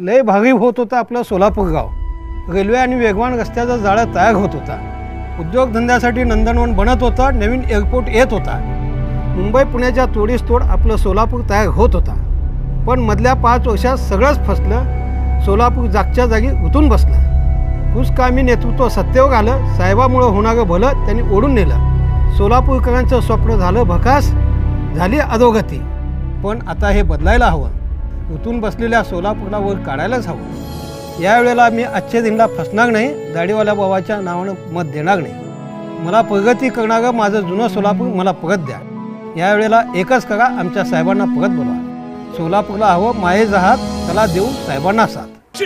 लय भागी होत होता आपलं सोलापूर गाव रेल्वे आणि वेगवान रस्त्याचा जाळा तयार होत होता. उद्योगधंद्यासाठी नंदनवन बनत होतं नवीन एअरपोर्ट येत होता. मुंबई पुण्याच्या तोडीस तोड आपलं सोलापूर तयार होत होता. पण मधल्या पाच वर्षात सगळंच फसलं सोलापूर जागच्या जागी उतून बसलं. कुसकामी नेतृत्व सत्तेवर आलं साहेबामुळं होणारं भलं त्यांनी ओढून नेलं. सोलापूरकरांचं स्वप्न झालं भकास झाली अधोगती. पण आता हे बदलायला हवं. उतून बसलेल्या सोलापूरला वर काढायलाच हवं. यावेळेला मी आजच्या दिनला फसणार नाही दाढीवाल्या बाबाच्या नावानं मत देणार नाही. मला प्रगती करणारं माझं जुनं सोलापूर मला परत द्या. यावेळेला एकच करा आमच्या साहेबांना परत बोलवा. सोलापूरला हवं माये जहात त्याला देऊ साहेबांना साथ.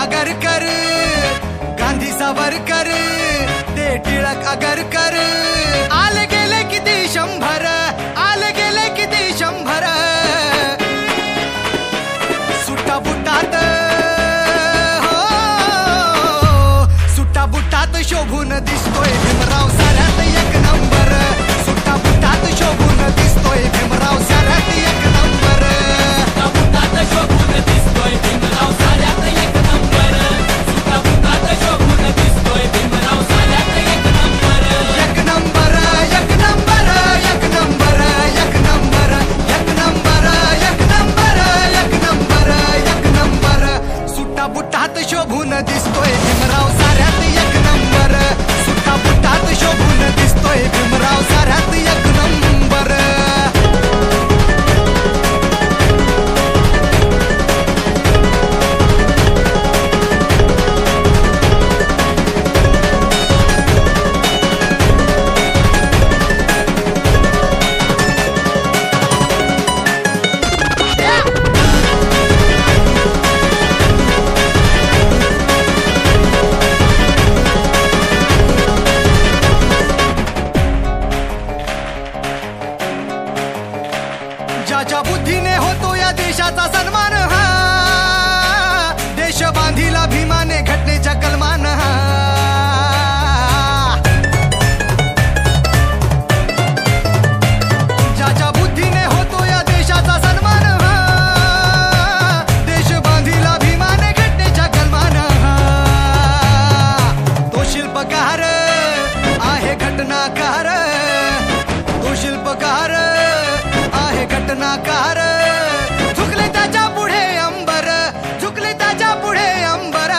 टिळक आगरकर गांधी सावरकर ते टिळक आगरकर आले गेले किती शंभर। आहे झुकले त्याच्या पुढे अंबर. झुकले त्याच्या पुढे अंबर.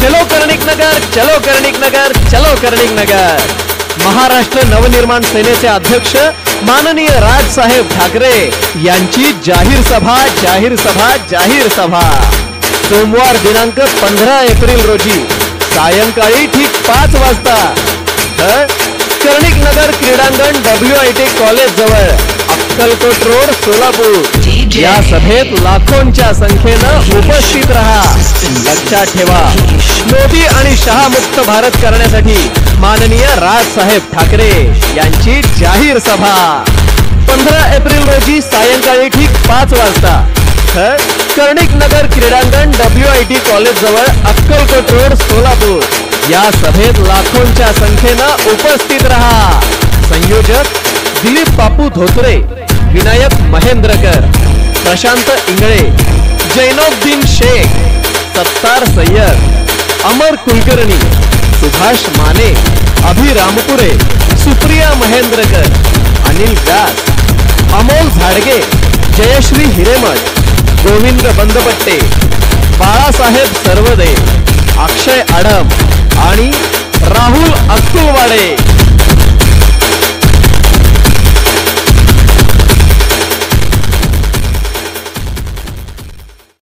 चलो कर्णिक नगर चलो कर्णिक नगर चलो कर्णिक नगर. महाराष्ट्र नवनिर्माण सेनेचे अध्यक्ष माननीय राजसाहेब ठाकरे यांची जाहीर सभा जाहीर सभा जाहीर सभा. सोमवार दिनांक पंधरा एप्रिल रोजी सायंकाळी ठीक पाच वाजता. कर्णिक नगर क्रीडांगण डब्ल्यू आय टी कॉलेज जवळ अक्कलकोट रोड सोलापूर. या सभेत लाखोंच्या संख्येनं उपस्थित राहा. लक्षात ठेवा. मोदी आणि शहा मुक्त भारत करण्यासाठी माननीय राजसाहेब ठाकरे यांची जाहीर सभा. पंधरा एप्रिल रोजी सायंकाळी ठीक पाच वाजता. कर्णिक नगर क्रीडांगण डब्ल्यू आय टी कॉलेज जवळ अक्कलकोट रोड सोलापूर. या सभेत लाखोंच्या संख्येनं उपस्थित राहा. संयोजक दिलीप बापू धोत्रे विनायक महेंद्रकर प्रशांत इंगळे जैनोद्दीन शेख सत्तार सय्यद अमर कुलकर्णी सुभाष माने अभि रामपुरे सुप्रिया महेंद्रकर अनिल व्यास अमोल झाडगे जयश्री हिरेमठ गोविंद बंदपट्टे बाळासाहेब सर्वदे अक्षय संजय आडम आणि राहुल अक्कुलवाडे.